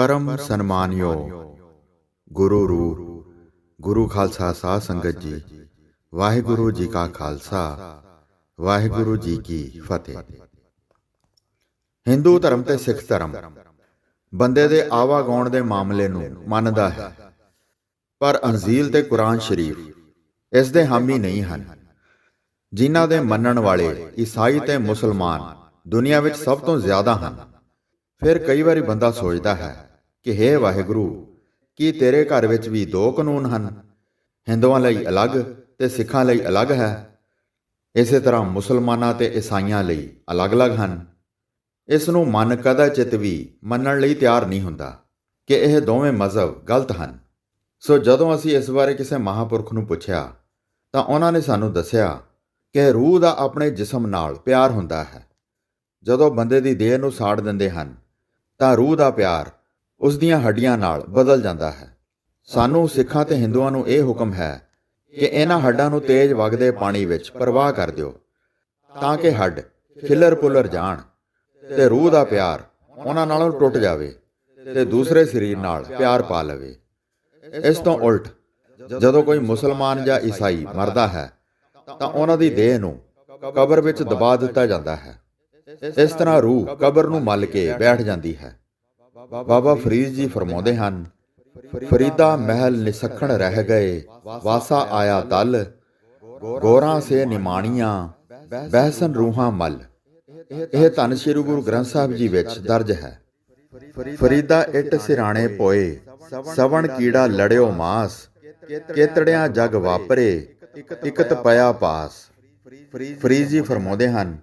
ਪਰਮ ਸਨਮਾਨਯੋਗ ਗੁਰੂ ਰੂਪ, ਗੁਰੂ ਖਾਲਸਾ ਸਾਧ ਸੰਗਤ ਜੀ, ਵਾਹਿਗੁਰੂ ਜੀ ਕਾ ਖਾਲਸਾ, ਵਾਹਿਗੁਰੂ ਜੀ ਕੀ ਫਤਿਹ। ਹਿੰਦੂ ਧਰਮ ਤੇ ਸਿੱਖ ਧਰਮ, ਬੰਦੇ ਦੇ ਆਵਾਗਾਉਣ ਦੇ ਮਾਮਲੇ ਨੂੰ ਮੰਨਦਾ ਹੈ। ਪਰ ਅੰਜੀਲ ਤੇ ਕੁਰਾਨ ਸ਼ਰੀਫ ਇਸ ਦੇ ਹਾਮੀ ਨਹੀਂ ਹਨ। ਜਿਨ੍ਹਾਂ ਦੇ ਮੰਨਣ ਵਾਲੇ ਈਸਾਈ ਤੇ ਮੁਸਲਮਾਨ ਦੁਨੀਆ ਵਿੱਚ ਸਭ ਤੋਂ ਜ਼ਿਆਦਾ ਹਨ। ਫਿਰ ਕਈ ਵਾਰੀ ਬੰਦਾ ਸੋਚਦਾ ਹੈ ਕਿ ਹੇ ਵਾਹਿਗੁਰੂ, ਕੀ ਤੇਰੇ ਘਰ ਵਿੱਚ ਵੀ ਦੋ ਕਾਨੂੰਨ ਹਨ? ਹਿੰਦੂਆਂ ਲਈ ਅਲੱਗ ਤੇ ਸਿੱਖਾਂ ਲਈ ਅਲੱਗ ਹੈ। ਇਸੇ ਤਰ੍ਹਾਂ ਮੁਸਲਮਾਨਾਂ ਤੇ ਈਸਾਈਆਂ ਲਈ ਅਲੱਗ-ਅਲੱਗ ਹਨ। ਇਸ ਨੂੰ ਮਨ ਕਦਾਚਿਤ ਵੀ ਮੰਨਣ ਲਈ ਤਿਆਰ ਨਹੀਂ ਹੁੰਦਾ ਕਿ ਇਹ ਦੋਵੇਂ ਮਜ਼ਹਬ ਗਲਤ ਹਨ। ਸੋ ਜਦੋਂ ਅਸੀਂ ਇਸ ਬਾਰੇ ਕਿਸੇ ਮਹਾਪੁਰਖ ਨੂੰ ਪੁੱਛਿਆ, ਤਾਂ ਉਹਨਾਂ ਨੇ ਸਾਨੂੰ ਦੱਸਿਆ ਕਿ ਰੂਹ ਦਾ ਆਪਣੇ ਜਿਸਮ ਨਾਲ ਪਿਆਰ ਹੁੰਦਾ ਹੈ। ਜਦੋਂ ਬੰਦੇ ਦੀ ਦੇਹ ਨੂੰ ਸਾੜ ਦਿੰਦੇ ਹਨ, ਤਾਂ ਰੂਹ ਦਾ ਪਿਆਰ ਉਸ ਦੀਆਂ ਹੱਡੀਆਂ ਨਾਲ ਬਦਲ ਜਾਂਦਾ ਹੈ। ਸਾਨੂੰ ਸਿੱਖਾਂ ਤੇ ਹਿੰਦੂਆਂ ਨੂੰ ਇਹ ਹੁਕਮ ਹੈ ਕਿ ਇਹਨਾਂ ਹੱਡਾਂ ਨੂੰ ਤੇਜ਼ ਵਗਦੇ ਪਾਣੀ ਵਿੱਚ ਪ੍ਰਵਾਹ ਕਰ ਦਿਓ, ਤਾਂ ਕਿ ਹੱਡ ਖਿਲਰ ਪੁੱਲਰ ਜਾਣ ਤੇ ਰੂਹ ਦਾ ਪਿਆਰ ਉਹਨਾਂ ਨਾਲੋਂ ਟੁੱਟ ਜਾਵੇ ਤੇ ਦੂਸਰੇ ਸਰੀਰ ਨਾਲ ਪਿਆਰ ਪਾ ਲਵੇ। ਇਸ ਤੋਂ ਉਲਟ, ਜਦੋਂ ਕੋਈ ਮੁਸਲਮਾਨ ਜਾਂ ਈਸਾਈ ਮਰਦਾ ਹੈ, ਤਾਂ ਉਹਨਾਂ ਦੀ ਦੇਹ ਨੂੰ ਕਬਰ ਵਿੱਚ ਦਬਾ ਦਿੱਤਾ ਜਾਂਦਾ ਹੈ। ਇਸ ਤਰ੍ਹਾਂ ਰੂਹ ਕਬਰ ਨੂੰ ਮੱਲ ਕੇ ਬੈਠ ਜਾਂਦੀ ਹੈ। ਬਾਬਾ ਫਰੀਦ ਜੀ ਫਰਮਾਉਂਦੇ ਹਨ, ਫਰੀਦਾ ਮਹਿਲ ਨਿਸਖਣ ਰਹਿ ਗਏ, ਵਾਸਾ ਆਇਆ ਤਲ ਗੋਰਾਂ ਸੇ ਨਿਮਾਣੀਆਂ, ਬਹਿਸਨ ਰੂਹਾਂ ਮਲ। ਇਹ ਧੰਨ ਸ੍ਰੀ ਗੁਰੂ ਗ੍ਰੰਥ ਸਾਹਿਬ ਜੀ ਵਿੱਚ ਦਰਜ ਹੈ। ਫਰੀਦਾ ਇੱਟ ਸਿਰਾਣੇ ਪੋਏ, ਸਵਣ ਕੀੜਾ ਲੜਿਓ ਮਾਸ, ਕੇਤੜਿਆਂ ਜਗ ਵਾਪਰੇ, ਇਕਤ ਪਿਆ ਪਾਸ। ਫਰੀਦ ਜੀ ਫਰਮਾਉਂਦੇ ਹਨ,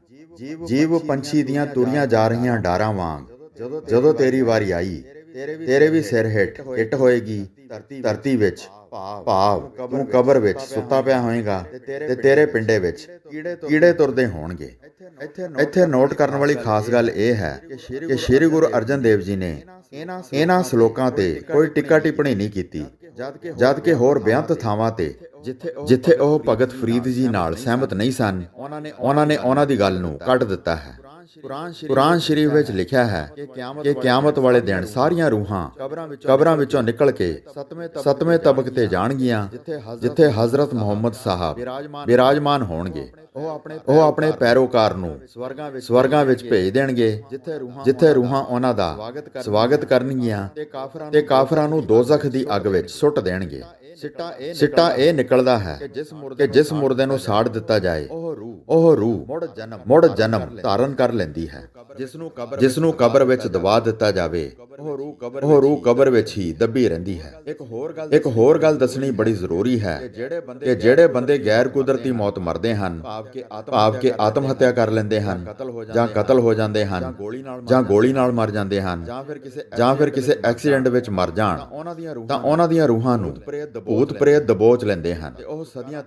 ਜੀਵ ਪੰਛੀ ਦੀਆਂ ਤੁਰੀਆਂ ਜਾ ਰਹੀਆਂ ਡਾਰਾਂ ਵਾਂਗ ਜਦੋਂ ਤੇਰੀ ਵਾਰੀ ਆਈ ਤੇਰੇ ਵੀ ਸਿਰ ਹਿੱਟ ਹਿੱਟ ਹੋਏਗੀ ਧਰਤੀ ਵਿੱਚ ਭਾਵ ਤੂੰ ਕਬਰ ਵਿੱਚ ਸੁੱਤਾ ਪਿਆ ਹੋਏਗਾ ਤੇ ਤੇਰੇ ਪਿੰਡੇ ਵਿੱਚ ਕੀੜੇ ਤੁਰਦੇ ਹੋਣਗੇ। ਇੱਥੇ ਨੋਟ ਕਰਨ ਵਾਲੀ ਖਾਸ ਗੱਲ ਇਹ ਹੈ ਕਿ ਸ੍ਰੀ ਗੁਰੂ ਅਰਜਨ ਦੇਵ ਜੀ ਨੇ ਇਹਨਾਂ ਸ਼ਲੋਕਾਂ ਤੇ ਕੋਈ ਟਿੱਕਾ ਟਿੱਪਣੀ ਨਹੀਂ ਕੀਤੀ ਜਦ ਕਿ ਹੋਰ ਬਿਆੰਤ ਥਾਵਾਂ ਤੇ ਜਿੱਥੇ ਉਹ ਭਗਤ ਫਰੀਦ ਜੀ ਨਾਲ ਸਹਿਮਤ ਨਹੀਂ ਸਨ ਉਹਨਾਂ ਨੇ ਉਹਨਾਂ ਦੀ ਗੱਲ ਨੂੰ ਕੱਟ ਦਿੱਤਾ ਹੈ। ਕੁਰਾਨ ਸ਼ਰੀਫ ਵਿੱਚ ਲਿਖਿਆ ਹੈ ਕਿ ਕਿਆਮਤ ਵਾਲੇ ਦਿਨ ਸਾਰੀਆਂ ਰੂਹਾਂ ਕਬਰਾਂ ਵਿੱਚੋਂ ਨਿਕਲ ਕੇ ਸਤਵੇਂ ਤਬਕ ਤੇ ਜਾਣਗੀਆਂ ਜਿੱਥੇ ਹਜ਼ਰਤ ਮੁਹੰਮਦ ਸਾਹਿਬ ਬਿਰਾਜਮਾਨ ਹੋਣਗੇ। ਉਹ ਆਪਣੇ ਪੈਰੋਕਾਰ ਨੂੰ ਸਵਰਗਾਂ ਵਿੱਚ ਭੇਜ ਦੇਣਗੇ ਜਿੱਥੇ ਰੂਹਾਂ ਉਹਨਾਂ ਦਾ ਸਵਾਗਤ ਕਰਨਗੀਆਂ ਤੇ ਕਾਫਰਾਂ ਨੂੰ ਦੋਜ਼ਖ ਦੀ ਅੱਗ ਵਿੱਚ ਸੁੱਟ ਦੇਣਗੇ। ਸਿੱਟਾ ਇਹ ਨਿਕਲਦਾ ਹੈ ਕਿ ਜਿਸ ਮੁਰਦੇ ਨੂੰ ਸਾੜ ਦਿੱਤਾ ਜਾਏ ਉਹ ਰੂਹ ਮੁੜ ਜਨਮ ਧਾਰਨ ਕਰ ਲੈਂਦੀ ਹੈ। ਜਿਸ ਨੂੰ ਕਬਰ ਵਿੱਚ ਦਬਾ ਦਿੱਤਾ ਜਾਵੇ ਉਹ ਰੂਹ ਕਬਰ ਵਿੱਚ ਹੀ ਦੱਬੀ ਰਹਿੰਦੀ ਹੈ। ਇੱਕ ਹੋਰ ਗੱਲ ਦੱਸਣੀ ਬੜੀ ਜ਼ਰੂਰੀ ਹੈ ਕਿ ਜਿਹੜੇ ਬੰਦੇ ਗੈਰ ਕੁਦਰਤੀ ਮੌਤ ਮਰਦੇ ਹਨ ਭਾਵ ਕਿ ਆਤਮ ਹੱਤਿਆ ਕਰ ਲੈਂਦੇ ਹਨ ਜਾਂ ਕਤਲ ਹੋ ਜਾਂਦੇ ਹਨ ਜਾਂ ਗੋਲੀ ਨਾਲ ਮਰ ਜਾਂਦੇ ਹਨ ਜਾਂ ਫਿਰ ਕਿਸੇ ਐਕਸੀਡੈਂਟ ਵਿੱਚ ਮਰ ਜਾਣ। ਤਾਂ ਉਹਨਾਂ ਦੀਆਂ ਰੂਹਾਂ ਨੂੰ ਭੂਤ ਪ੍ਰੇਤ ਦਬੋਚ ਲੈਂਦੇ ਹਨ।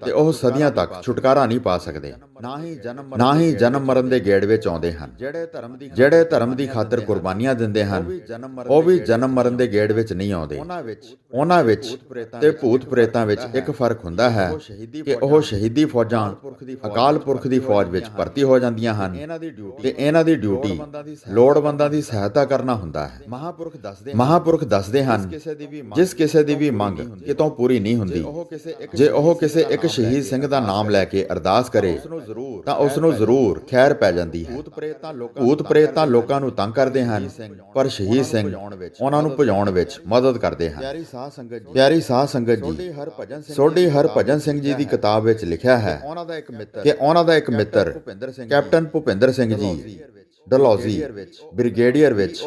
ਤੇ ਉਹ ਸਦੀਆਂ ਤੱਕ ਛੁਟਕਾਰਾ ਨਹੀਂ ਪਾ ਸਕਦੇ। ਨਾ ਹੀ ਜਨਮ ਮਰਨ ਦੇ ਗੇੜ ਵਿੱਚ ਆਉਂਦੇ ਹਨ। ਜਿਹੜੇ ਧਰਮ ਦੀ ਖਾਤਰ ਕੁਰਬਾਨੀਆਂ ਦਿੰਦੇ ਹਨ ਉਹ ਵੀ ਜਨਮ ਮਰਨ ਦੇ ਗੇੜ ਵਿੱਚ ਨਹੀਂ ਆਉਂਦੇ। ਉਹਨਾਂ ਵਿੱਚ ਤੇ ਭੂਤ ਪ੍ਰੇਤਾਂ ਵਿੱਚ ਇੱਕ ਫ਼ਰਕ ਹੁੰਦਾ ਹੈ ਕਿ ਉਹ ਸ਼ਹੀਦੀ ਫੌਜਾਂ ਅਕਾਲ ਪੁਰਖ ਦੀ ਫੌਜ ਵਿੱਚ ਭਰਤੀ ਹੋ ਜਾਂਦੀਆਂ ਹਨ। ਤੇ ਇਹਨਾਂ ਦੀ ਡਿਊਟੀ ਲੋੜਵੰਦਾਂ ਦੀ ਸਹਾਇਤਾ ਕਰਨਾ ਹੁੰਦਾ ਹੈ। ਮਹਾਪੁਰਖ ਦੱਸਦੇ ਹਨ ਜਿਸ ਕਿਸੇ ਦੀ ਵੀ ਮੰਗ ਕਿਤੋਂ ਪੂਰੀ ਨਹੀਂ ਹੁੰਦੀ। ਜੇ ਉਹ ਕਿਸੇ ਇੱਕ ਸ਼ਹੀਦ ਸਿੰਘ ਦਾ ਨਾਮ ਲੈ ਕੇ ਅਰਦਾਸ ਕਰੇ ਤਾਂ ਉਸ ਨੂੰ ਜ਼ਰੂਰ ਖੈਰ ਪੈ ਜਾਂਦੀ ਹੈ। ਭੂਤ ਪ੍ਰੇਤਾਂ ਲੋਕਾਂ ਨੂੰ ਤੰਗ ਕਰਦੇ ਹਨ। ਪਰ ਸ਼ਹੀਦ ਸਿੰਘ ਉਹਨਾਂ ਨੂੰ ਭਜਾਉਣ ਵਿੱਚ ਮਦਦ ਕਰਦੇ ਹਨ। ਪਿਆਰੀ ਸਾਧ ਸੰਗਤ ਜੀ। ਸੋਢੀ ਹਰਭਜਨ ਸਿੰਘ ਜੀ ਦੀ ਕਿਤਾਬ ਵਿੱਚ ਲਿਖਿਆ ਹੈ ਕਿ ਉਹਨਾਂ ਦਾ ਇੱਕ ਮਿੱਤਰ ਕੈਪਟਨ ਭੁਪਿੰਦਰ ਸਿੰਘ ਜੀ। ਡਲੌਜ਼ੀ ਬ੍ਰਿਗੇਡੀਅਰ ਵਿੱਚ।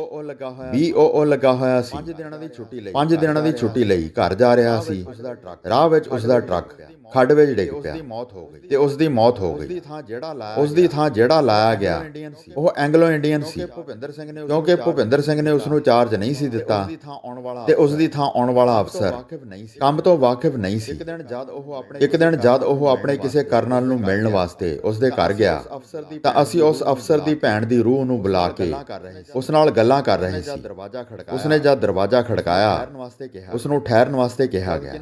ਬੀਓਓ ਲੱਗਾ ਹੋਇਆ ਸੀ। 5 ਦਿਨਾਂ ਦੀ ਛੁੱਟੀ ਲਈ। 5 ਦਿਨਾਂ ਦੀ ਛੁੱਟੀ ਲਈ। ਘਰ ਜਾ ਰਿਹਾ ਸੀ। ਰਾਹ ਵਿੱਚ ਉਸ ਦਾ ਟਰੱਕ ਖੱਡ ਵਿੱਚ ਡਿੱਗ ਪਿਆ। ਤੇ ਉਸ ਦੀ ਮੌਤ ਹੋ ਗਈ। ਉਸ ਦੀ ਥਾਂ ਜਿਹੜਾ ਲਾਇਆ ਗਿਆ ਉਹ ਐਂਗਲੋ ਇੰਡੀਅਨ ਸੀ। ਕਿਉਂਕਿ ਭੁਪਿੰਦਰ ਸਿੰਘ ਨੇ ਉਸ ਨੂੰ ਚਾਰਜ ਨਹੀਂ ਸੀ ਦਿੱਤਾ। ਤੇ ਉਸ ਦੀ ਥਾਂ ਆਉਣ ਵਾਲਾ ਅਫਸਰ ਕੰਮ ਤੋਂ ਵਾਕਿਫ ਨਹੀਂ ਸੀ। ਇੱਕ ਦਿਨ ਜਦ ਉਹ ਆਪਣੇ ਕਿਸੇ ਕਰਨਲ ਨੂੰ ਮਿਲਣ ਵਾਸਤੇ ਉਸ ਦੇ ਘਰ ਗਿਆ। ਤਾਂ ਅਸੀਂ ਉਸ ਅਫਸਰ ਦੀ ਭੈਣ ਦੀ ਰੂਹ ਰੂਹ ਨੂੰ ਬੁਲਾ ਕੇ ਉਸ ਨਾਲ ਗੱਲਾਂ ਕਰ ਰਹੇ ਸੀ। ਉਸਨੇ ਜਦ ਦਰਵਾਜ਼ਾ ਖੜਕਾਇਆ। ਉਸ ਨੂੰ ਠਹਿਰਨ ਵਾਸਤੇ ਕਿਹਾ ਗਿਆ।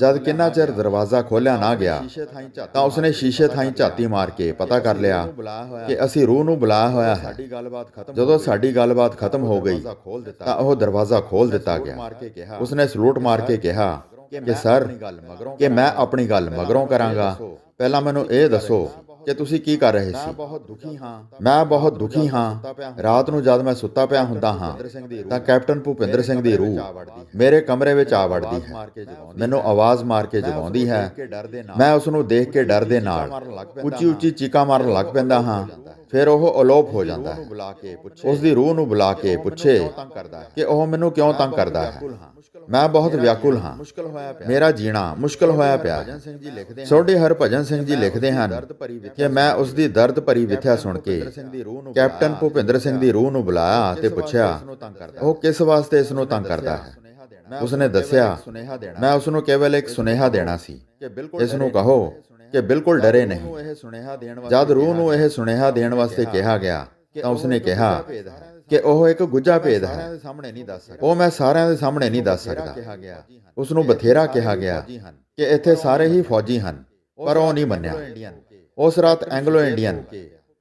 ਜਦ ਕਿੰਨਾ ਚਿਰ ਦਰਵਾਜ਼ਾ ਖੋਲਿਆ ਨਾ ਗਿਆ ਤਾਂ ਉਸਨੇ ਸ਼ੀਸ਼ੇ ਥਾਈਂ ਝਾਤੀ ਮਾਰ ਕੇ ਪਤਾ ਕਰ ਲਿਆ ਕਿ ਅਸੀਂ ਰੂਹ ਨੂੰ ਬੁਲਾਇਆ ਹੋਇਆ। ਹੈ ਜਦੋਂ ਸਾਡੀ ਗੱਲਬਾਤ ਖਤਮ ਹੋ ਗਈ ਤਾਂ ਉਹ ਦਰਵਾਜ਼ਾ ਖੋਲ ਦਿੱਤਾ ਗਿਆ। ਉਸਨੇ ਸਲੂਟ ਮਾਰ ਕੇ ਕਿਹਾ ਕਿ ਸਰ ਕਿ ਮੈਂ ਆਪਣੀ ਗੱਲ ਮਗਰੋਂ ਕਰਾਂਗਾ। ਪਹਿਲਾਂ ਮੈਨੂੰ ਇਹ ਦੱਸੋ ਕਿ ਤੁਸੀਂ ਕੀ ਕਰ ਰਹੇ ਮੈਂ ਸੀ? ਬਹੁਤ ਦੁਖੀ ਹਾਂ। ਮੈਂ ਬਹੁਤ ਦੁਖੀ ਹਾਂ। ਰਾਤ ਨੂੰ ਜਦ ਮੈਂ ਸੁੱਤਾ ਪਿਆ ਹੁੰਦਾ ਹਾਂ ਤਾਂ ਕੈਪਟਨ ਭੁਪਿੰਦਰ ਸਿੰਘ ਦੀ ਰੂਹ ਮੇਰੇ ਕਮਰੇ ਵਿੱਚ ਆ ਵੜਦੀ ਹੈ। ਮੈਨੂੰ ਆਵਾਜ਼ ਮਾਰ ਕੇ ਜਗਾਉਂਦੀ ਹੈ। ਮੈਂ ਉਸ ਨੂੰ ਦੇਖ ਕੇ ਡਰ ਦੇ ਨਾਲ। ਉੱਚੀ ਉੱਚੀ ਚੀਕਾਂ ਮਾਰਨ ਲੱਗ ਪੈਂਦਾ ਹਾਂ। ਫਿਰ ਉਹ ਅਲੋਪ ਹੋ ਜਾਂਦਾ ਹੈ। ਉਸ ਦੀ ਰੂਹ ਨੂੰ ਬੁਲਾ ਕੇ ਪੁੱਛੇ ਕਿ ਉਹ ਮੈਨੂੰ ਕਿਉਂ ਤੰਗ ਕਰਦਾ ਹੈ? ਮੈਂ ਬਹੁਤ ਵਿਆਕੁਲ ਹਾਂ। ਮੇਰਾ ਜੀਣਾ ਮੁਸ਼ਕਲ ਹੋਇਆ ਪਿਆ। ਸੋਢੀ ਹਰਭਜਨ ਸਿੰਘ ਜੀ ਲਿਖਦੇ ਹਨ। ਕਿ ਮੈਂ ਉਸ ਦੀ ਦਰਦ ਭਰੀ ਵਿਥਿਆ ਸੁਣ ਕੇ ਕੈਪਟਨ ਭੁਪਿੰਦਰ ਸਿੰਘ ਦੀ ਰੂਹ ਨੂੰ ਬੁਲਾਇਆ ਤੇ ਪੁੱਛਿਆ ਉਹ ਕਿਸ ਵਾਸਤੇ ਇਸ ਨੂੰ ਤੰਗ ਕਰਦਾ ਹੈ? ਉਸਨੇ ਦੱਸਿਆ ਮੈਂ ਉਸ ਨੂੰ ਕੇਵਲ ਇੱਕ ਸੁਨੇਹਾ ਦੇਣਾ ਸੀ ਇਸ ਨੂੰ ਕਹੋ ਕਿ ਬਿਲਕੁਲ ਡਰੇ ਨਹੀਂ। ਜਦ ਰੂਹ ਨੂੰ ਇਹ ਸੁਨੇਹਾ ਦੇਣ ਵਾਸਤੇ ਕਿਹਾ ਗਿਆ ਤਾਂ ਉਸਨੇ ਕਿਹਾ ਕਿ ਉਹ ਇੱਕ ਗੁੱਜਾ ਭੇਦ ਹੈ। ਉਹ ਮੈਂ ਸਾਰਿਆਂ ਦੇ ਸਾਹਮਣੇ ਨਹੀਂ ਦੱਸ ਸਕਦਾ। ਉਸ ਨੂੰ ਬਥੇਰਾ ਕਿਹਾ ਗਿਆ ਕਿ ਇੱਥੇ ਸਾਰੇ ਹੀ ਫੌਜੀ ਹਨ ਪਰ ਉਹ ਨਹੀਂ ਮੰਨਿਆ। ਉਸ ਰਾਤ ਐਂਗਲੋ ਇੰਡੀਅਨ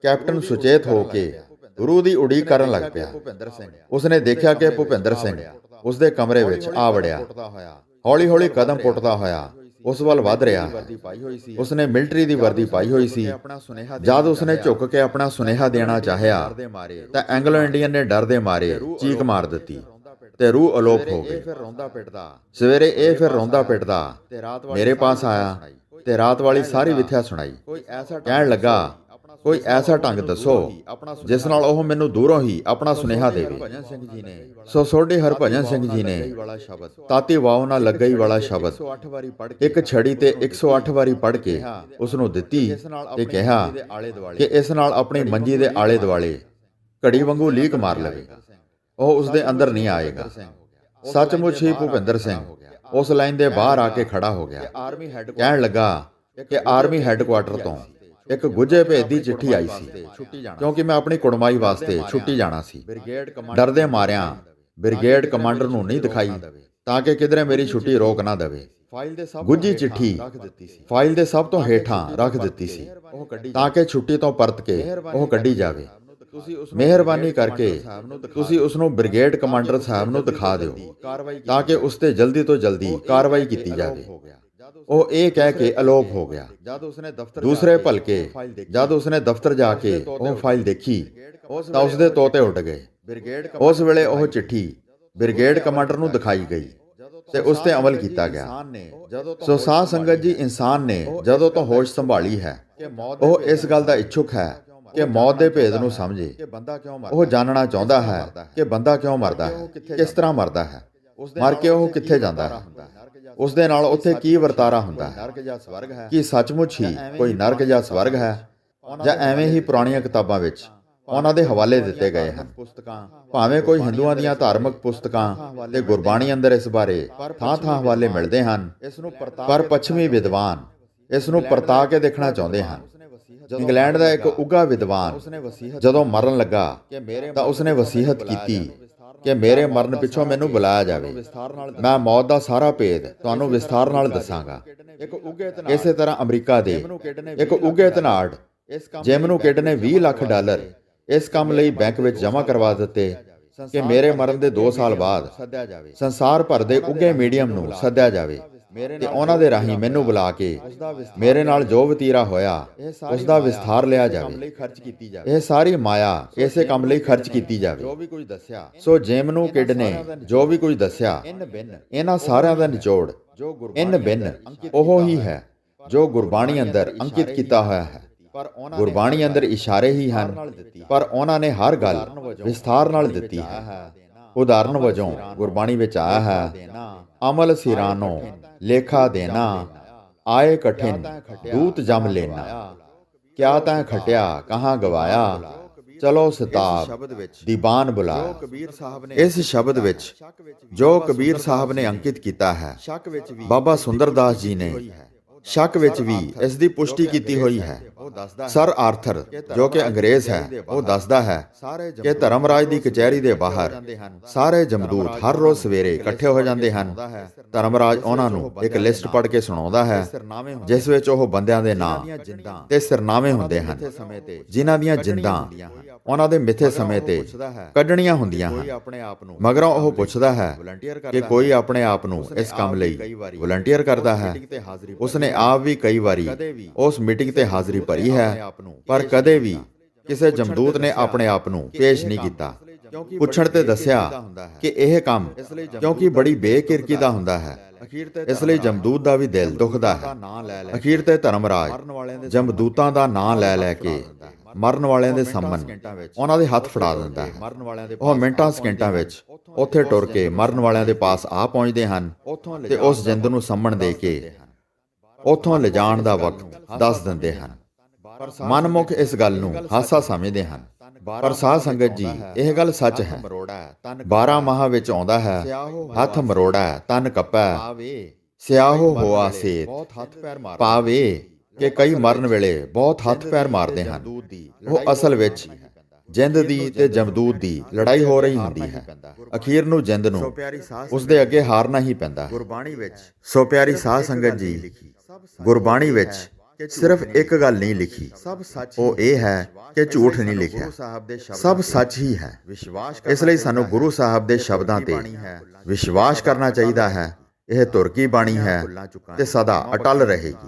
ਕੈਪਟਨ ਸੁਚੇਤ ਹੋ ਕੇ ਰੂਹ ਦੀ ਉਡੀਕ ਕਰਨ ਲੱਗ ਪਿਆ। ਭੁਪਿੰਦਰ ਸਿੰਘ ਦੇਖਿਆ ਕਿ ਭੁਪਿੰਦਰ ਸਿੰਘ ਉਸ ਦੇ ਕਮਰੇ ਵਿੱਚ ਆ ਵੜਿਆ। ਹੌਲੀ ਹੌਲੀ ਕਦਮ ਪੁੱਟਦਾ ਹੋਇਆ ਉਸ ਵੱਲ ਵੱਧ ਰਿਹਾ ਵਰਦੀ ਪਾਈ ਮਿਲਟਰੀ ਦੀ ਵਰਦੀ ਪਾਈ ਹੋਈ ਸੀ। ਆਪਣਾ ਸੁਨੇਹਾ ਜਦ ਉਸਨੇ ਝੁੱਕ ਕੇ ਆਪਣਾ ਸੁਨੇਹਾ ਦੇਣਾ ਚਾਹਿਆ ਮਾਰੇ ਤਾਂ ਐਂਗਲੋ ਇੰਡੀਅਨ ਨੇ ਡਰ ਦੇ ਮਾਰੇ ਚੀਕ ਮਾਰ ਦਿੱਤੀ ਤੇ ਰੂਹ ਅਲੋਪ ਹੋ ਗਈ। ਰੋਂਦਾ ਪਿੱਟਦਾ ਸਵੇਰੇ ਇਹ ਫਿਰ ਰੋਂਦਾ ਪਿੱਟਦਾ, ਮੇਰੇ ਪਾਸ ਆਇਆ। ਤੇ ਰਾਤ ਵਾਲੀ ਸਾਰੀ ਵਿਥਿਆ ਸੁਣਾਈ। ਕੋਈ ਐਸਾ ਕਹਿਣ ਲੱਗਾ ਕੋਈ ਐਸਾ ਢੰਗ ਦੱਸੋ ਜਿਸ ਨਾਲ ਉਹ ਮੈਨੂੰ ਦੂਰੋਂ ਹੀ ਆਪਣਾ ਸੁਨੇਹਾ ਦੇਵੇ। ਸੋ ਸੋਢੀ ਹਰਭਜਨ ਸਿੰਘ ਜੀ ਨੇ ਤਾਤੀ ਵਾਉ ਨਾਲ ਲੱਗਈ ਵਾਲਾ ਸ਼ਬਦ। 108 ਵਾਰੀ ਪੜ੍ਹ ਕੇ ਇੱਕ ਛੜੀ ਤੇ 108 ਵਾਰੀ ਪੜ੍ਹ ਕੇ ਉਸ ਨੂੰ ਦਿੱਤੀ ਤੇ ਕਿਹਾ ਕਿ ਇਸ ਨਾਲ ਆਪਣੀ ਮੰਜੀ ਦੇ ਆਲੇ ਦੁਆਲੇ ਘੜੀ ਵਾਂਗੂ ਲੀਕ ਮਾਰ ਲਵੇ। ਉਹ ਉਸ ਦੇ ਅੰਦਰ ਨਹੀਂ ਆਏਗਾ। ਸੱਚਮੁੱਚ ਹੀ ਭੁਪਿੰਦਰ ਸਿੰਘ। ਉਸ ਲਾਈਨ ਦੇ ਬਾਹਰ ਆ ਕੇ ਖੜਾ ਹੋ ਗਿਆ। ਆਰਮੀ ਹੈੱਡ ਕਹਿਣ ਲੱਗਾ ਕਿ ਆਰਮੀ ਹੈੱਡਕੁਆਟਰ ਤੋਂ ਇੱਕ ਗੁੱਜੇ ਭੇਦ ਦੀ ਚਿੱਠੀ ਆਈ ਸੀ। ਕਿਉਂਕਿ ਮੈਂ ਆਪਣੀ ਕੁੜਮਾਈ ਵਾਸਤੇ ਛੁੱਟੀ ਜਾਣਾ ਸੀ। ਡਰਦੇ ਮਾਰਿਆਂ। ਬ੍ਰਿਗੇਡ ਕਮਾਂਡਰ ਨੂੰ ਨਹੀਂ ਦਿਖਾਈ। ਤਾਂ ਕਿ ਕਿਧਰੇ ਮੇਰੀ ਛੁੱਟੀ ਰੋਕ ਨਾ ਦੇਵੇ। ਫਾਈਲ ਦੇ ਸਭ ਗੁੱਜੀ ਚਿੱਠੀ ਫਾਈਲ ਦੇ ਸਭ ਤੋਂ ਹੇਠਾਂ ਰੱਖ ਦਿੱਤੀ ਸੀ। ਤਾਂ ਕਿ ਛੁੱਟੀ ਤੋਂ ਪਰਤ ਕੇ ਉਹ ਕੱਢੀ ਜਾਵੇ। ਮਿਹਰਬਾਨੀ ਕਰਕੇ ਤੁਸੀਂ ਉਸ ਨੂੰ ਬ੍ਰਿਗੇਡ ਕਮਾਂਡਰ ਸਾਹਿਬ ਨੂੰ ਦਿਖਾ ਦਿਓ ਤਾਂ ਕਿ ਉਸ ਤੇ ਜਲਦੀ ਤੋਂ ਜਲਦੀ ਕਾਰਵਾਈ ਕੀਤੀ ਜਾਵੇ। ਉਹ ਇਹ ਕਹਿ ਕੇ ਅਲੋਪ ਹੋ ਗਿਆ। ਜਦ ਉਸਨੇ ਦਫ਼ਤਰ ਦੂਸਰੇ ਭਲਕੇ ਜਦ ਉਸਨੇ ਦਫ਼ਤਰ ਜਾ ਕੇ ਉਹ ਫਾਈਲ ਦੇਖੀ ਤਾਂ ਉਸ ਦੇ ਤੋਤੇ ਉੱਡ ਗਏ। ਬ੍ਰਿਗੇਡ ਉਸ ਵੇਲੇ ਉਹ ਚਿੱਠੀ ਬ੍ਰਿਗੇਡ ਕਮਾਂਡਰ ਨੂੰ ਦਿਖਾਈ ਗਈ ਤੇ ਉਸ ਤੇ ਅਮਲ ਕੀਤਾ ਗਿਆ। ਸੋ ਸਾਧ ਸੰਗਤ ਜੀ ਇਨਸਾਨ ਨੇ ਜਦੋਂ ਤੋਂ ਹੋਸ਼ ਸੰਭਾਲੀ ਹੈ। ਉਹ ਇਸ ਗੱਲ ਦਾ ਇੱਛੁਕ ਹੈ ਕਿ ਮੌਤ ਦੇ ਭੇਦ ਨੂੰ ਸਮਝੇ। ਕਿ ਬੰਦਾ ਕਿਉਂ ਮਰ ਉਹ ਜਾਣਨਾ ਚਾਹੁੰਦਾ ਹੈ ਕਿ ਬੰਦਾ ਕਿਉਂ ਮਰਦਾ ਹੈ? ਕਿਸ ਤਰ੍ਹਾਂ ਮਰਦਾ ਹੈ? ਮਰ ਕੇ ਉਹ ਕਿੱਥੇ ਜਾਂਦਾ ਹੈ? ਉਸ ਦੇ ਨਾਲ ਉੱਥੇ ਕੀ ਵਰਤਾਰਾ ਹੁੰਦਾ ਹੈ? ਨਰਕ ਜਾਂ ਸਵਰਗ ਹੈ? ਕੀ ਸੱਚਮੁੱਚ ਹੀ ਕੋਈ ਨਰਕ ਜਾਂ ਸਵਰਗ ਹੈ? ਜਾਂ ਐਵੇਂ ਹੀ ਪੁਰਾਣੀਆਂ ਕਿਤਾਬਾਂ ਵਿੱਚ? ਉਹਨਾਂ ਦੇ ਹਵਾਲੇ ਦਿੱਤੇ ਗਏ ਹਨ। ਪੁਸਤਕਾਂ ਭਾਵੇਂ ਕੋਈ ਹਿੰਦੂਆਂ ਦੀਆਂ ਧਾਰਮਿਕ ਪੁਸਤਕਾਂ ਤੇ ਗੁਰਬਾਣੀ ਅੰਦਰ ਇਸ ਬਾਰੇ ਥਾਂ-ਥਾਂ ਹਵਾਲੇ ਮਿਲਦੇ ਹਨ। ਇਸ ਨੂੰ ਪਰਤਾ ਪਰ ਪੱਛਮੀ ਵਿਦਵਾਨ ਇਸ ਨੂੰ ਪਰਤਾ ਕੇ ਦੇਖਣਾ ਚਾਹੁੰਦੇ ਹਨ। ਇੰਗਲੈਂਡ ਦਾ ਇੱਕ ਉੱਗਾ ਵਿਦਵਾਨ ਜਦੋਂ ਮਰਨ ਲੱਗਾ ਤਾਂ ਉਸਨੇ ਵਸੀਹਤ ਕੀਤੀ ਕਿ ਮੇਰੇ ਮਰਨ ਪਿੱਛੋਂ ਮੈਨੂੰ ਬੁਲਾਇਆ ਜਾਵੇ। ਮੈਂ ਮੌਤ ਦਾ ਸਾਰਾ ਭੇਦ ਤੁਹਾਨੂੰ ਵਿਸਥਾਰ ਨਾਲ ਦੱਸਾਂਗਾ। ਇੱਕ ਉੱਗੇ ਤਨਾ ਇਸੇ ਤਰ੍ਹਾਂ ਅਮਰੀਕਾ ਦੇ ਇੱਕ ਉੱਗੇ ਕੰਮ ਜਿਮ ਕਿਡ ਨੇ 20 ਲੱਖ ਡਾਲਰ। ਇਸ ਕੰਮ ਲਈ ਬੈਂਕ ਵਿੱਚ ਜਮ੍ਹਾਂ ਕਰਵਾ ਦਿੱਤੇ ਕਿ ਮੇਰੇ ਮਰਨ ਦੇ 2 ਸਾਲ ਬਾਅਦ ਸੱਦਿਆ ਜਾਵੇ। ਸੰਸਾਰ ਭਰ ਦੇ ਉੱਗੇ ਮੀਡੀਅਮ ਨੂੰ ਸੱਦਿਆ ਜਾਵੇ। ਤੇ ਉਹਨਾਂ ਦੇ ਰਾਹੀਂ ਮੈਨੂੰ ਬੁਲਾ ਕੇ ਮੇਰੇ ਨਾਲ ਜੋ ਵਤੀਰਾ ਹੋਇਆ ਉਸ ਦਾ ਵਿਸਥਾਰ ਲਿਆ ਜਾਵੇ। ਇਹ ਸਾਰੀ ਮਾਇਆ ਇਸੇ ਕੰਮ ਲਈ ਖਰਚ ਕੀਤੀ ਜਾਵੇ। ਜੋ ਵੀ ਕੁਝ ਦੱਸਿਆ ਸੋ ਜੇਮਨੂ ਕਿਡ ਨੇ ਜੋ ਵੀ ਕੁਝ ਦੱਸਿਆ ਇਹਨਾਂ ਸਾਰਿਆਂ ਦਾ ਨਿਚੋੜ ਇਨ ਬਿਨ। ਉਹ ਹੀ ਹੈ ਜੋ ਗੁਰਬਾਣੀ ਅੰਦਰ ਅੰਕਿਤ ਕੀਤਾ ਹੋਇਆ ਹੈ। ਪਰ ਉਹਨਾਂ ਗੁਰਬਾਣੀ ਅੰਦਰ ਇਸ਼ਾਰੇ ਹੀ ਹਨ। ਪਰ ਉਹਨਾਂ ਨੇ ਹਰ ਗੱਲ ਵਿਸਥਾਰ ਨਾਲ ਦਿੱਤੀ ਹੈ। ਉਦਾਹਰਨ ਵਜੋਂ ਗੁਰਬਾਣੀ ਵਿੱਚ ਆਇਆ ਹੈ। ਅਮਲ ਸਿਰਾਨੋ ਲੇਖਾ ਦੇਣਾ, ਆਏ ਕਠਿਨ, ਦੂਤ ਜਮ ਲੈਣਾ। ਕਿਆ ਤੈਂ ਖਟਿਆ, ਕਹਾਂ ਗਵਾਇਆ? ਚਲੋ ਸਤਾਬ ਸ਼ਬਦ ਦੀਵਾਨ ਬੁਲਾਇਆ ਕਬੀਰ ਸਾਹਿਬ ਨੇ ਇਸ ਸ਼ਬਦ ਵਿੱਚ ਜੋ ਕਬੀਰ ਸਾਹਿਬ ਨੇ ਅੰਕਿਤ ਕੀਤਾ ਹੈ ਸ਼ੱਕ ਵਿੱਚ ਵੀ ਬਾਬਾ ਸੁੰਦਰਦਾਸ ਜੀ ਨੇ ਸ਼ੱਕ ਵਿੱਚ ਵੀ ਇਸ ਦੀ ਪੁਸ਼ਟੀ ਕੀਤੀ ਹੋਈ ਹੈ ਸਰ ਆਰਥਰ ਜੋ ਕਿ ਅੰਗਰੇਜ਼ ਹੈ ਉਹ ਦੱਸਦਾ ਹੈ ਕਿ ਧਰਮਰਾਜ ਦੀ ਕਚਹਿਰੀ ਦੇ ਬਾਹਰ ਸਾਰੇ ਜਮਦੂਤ ਹਰ ਰੋਜ਼ ਸਵੇਰੇ ਇਕੱਠੇ ਹੋ ਜਾਂਦੇ ਹਨ। ਧਰਮਰਾਜ ਉਹਨਾਂ ਨੂੰ ਇੱਕ ਲਿਸਟ ਪੜ੍ਹ ਕੇ ਸੁਣਾਉਂਦਾ ਹੈ ਜਿਸ ਵਿੱਚ ਉਹ ਬੰਦਿਆਂ ਦੇ ਨਾਮ ਜਿੰਦਾਂ ਤੇ ਸਿਰਨਾਮੇ ਹੁੰਦੇ ਹਨ। ਜਿਨ੍ਹਾਂ ਦੀਆਂ ਜਿੰਦਾਂ ਉਹਨਾਂ ਦੇ ਮਿੱਥੇ ਸਮੇਂ ਤੇ ਕੱਢਣੀਆਂ ਹੁੰਦੀਆਂ ਹਨ। ਮਗਰੋਂ ਉਹ ਪੁੱਛਦਾ ਹੈ ਕਿ ਕੋਈ ਆਪਣੇ ਆਪ ਨੂੰ ਇਸ ਕੰਮ ਲਈ ਵਲੰਟੀਅਰ ਕਰਦਾ ਹੈ। ਉਸਨੇ ਆਪ ਵੀ ਕਈ ਵਾਰੀ ਉਸ ਮੀਟਿੰਗ ਤੇ ਹਾਜ਼ਰੀ ਭਰੀ ਹੈ ਪਰ ਕਦੇ ਵੀ ਕਿਸੇ ਜਮਦੂਤ ਨੇ ਆਪਣੇ ਆਪ ਨੂੰ ਪੇਸ਼ ਨਹੀਂ ਕੀਤਾ। ਪੁੱਛਣ ਤੇ ਦੱਸਿਆ ਕਿ ਇਹ ਕੰਮ ਕਿਉਂਕਿ ਬੜੀ ਬੇਕਿਰਕੀ ਦਾ ਹੁੰਦਾ ਹੈ। ਇਸ ਲਈ ਜਮਦੂਤ ਦਾ ਵੀ ਦਿਲ ਦੁਖਦਾ ਹੈ। ਅਖੀਰ ਤੇ ਧਰਮਰਾਜ ਜਮਦੂਤਾਂ ਦਾ ਨਾਂ ਲੈ ਲੈ ਕੇ ਮਰਨ ਵਾਲਿਆਂ ਦੇ ਸਾਹਮਣ ਉਹਨਾਂ ਦੇ ਹੱਥ ਫੜਾ ਦਿੰਦਾ ਹੈ। ਉਹ ਮਿੰਟਾਂ ਸਕਿੰਟਾਂ ਵਿੱਚ ਉੱਥੇ ਟੁਰ ਕੇ ਮਰਨ ਵਾਲਿਆਂ ਦੇ ਪਾਸ ਆ ਪਹੁੰਚਦੇ ਹਨ ਤੇ ਉਸ ਜਿੰਦ ਨੂੰ ਸੰਮਣ ਦੇ ਕੇ ਉੱਥੋਂ ਲਿਜਾਣ ਦਾ ਵਕਤ ਦੱਸ ਦਿੰਦੇ ਹਨ। ਮਨਮੁਖ ਇਸ ਗੱਲ ਨੂੰ ਹਾਸਾ ਸਮਝਦੇ ਹਨ। ਪਰ ਸਾਧ ਸੰਗਤ ਜੀ ਇਹ ਗੱਲ ਸੱਚ ਹੈ। ਮਰੋੜਾ ਹੈ, ਤਨ 12 ਮਾਹਾਂ ਵਿੱਚ ਆਉਂਦਾ ਹੈ ਹੱਥ ਮਰੋੜਾ ਤਨ ਕੱਪਾ। ਸਿਆਹੋ ਹੋਆ ਮਾਰ। ਪਾਵੇ। ਕਿ ਕਈ ਮਰਨ ਵੇਲੇ ਬਹੁਤ ਹੱਥ ਪੈਰ ਮਾਰਦੇ ਹਨ। ਉਹ ਅਸਲ ਵਿੱਚ ਜਿੰਦ ਦੀ ਤੇ ਜਮਦੂਤ ਦੀ ਲੜਾਈ ਹੋ ਰਹੀ ਹੁੰਦੀ ਹੈ। ਅਖੀਰ ਨੂੰ ਜਿੰਦ ਨੂੰ ਉਸ ਦੇ ਅੱਗੇ ਹਾਰਨਾ ਹੀ ਪੈਂਦਾ ਗੁਰਬਾਣੀ ਵਿੱਚ ਸੋ ਪਿਆਰੀ ਸਾਧ ਸੰਗਤ ਜੀ ਗੁਰਬਾਣੀ ਵਿੱਚ ਸਿਰਫ ਇੱਕ ਗੱਲ ਨਹੀਂ ਲਿਖੀ। ਉਹ ਇਹ ਹੈ ਕਿ ਝੂਠ ਨਹੀਂ ਲਿਖਿਆ। ਸਭ ਸੱਚ ਹੀ ਹੈ। ਵਿਸ਼ਵਾਸ ਇਸ ਲਈ ਸਾਨੂੰ ਗੁਰੂ ਸਾਹਿਬ ਦੇ ਸ਼ਬਦਾਂ ਤੇ ਵਿਸ਼ਵਾਸ ਕਰਨਾ ਚਾਹੀਦਾ ਹੈ। ਇਹ ਤੁਰਕੀ ਬਾਣੀ ਹੈ ਤੇ ਸਦਾ ਅਟਲ ਰਹੇਗੀ।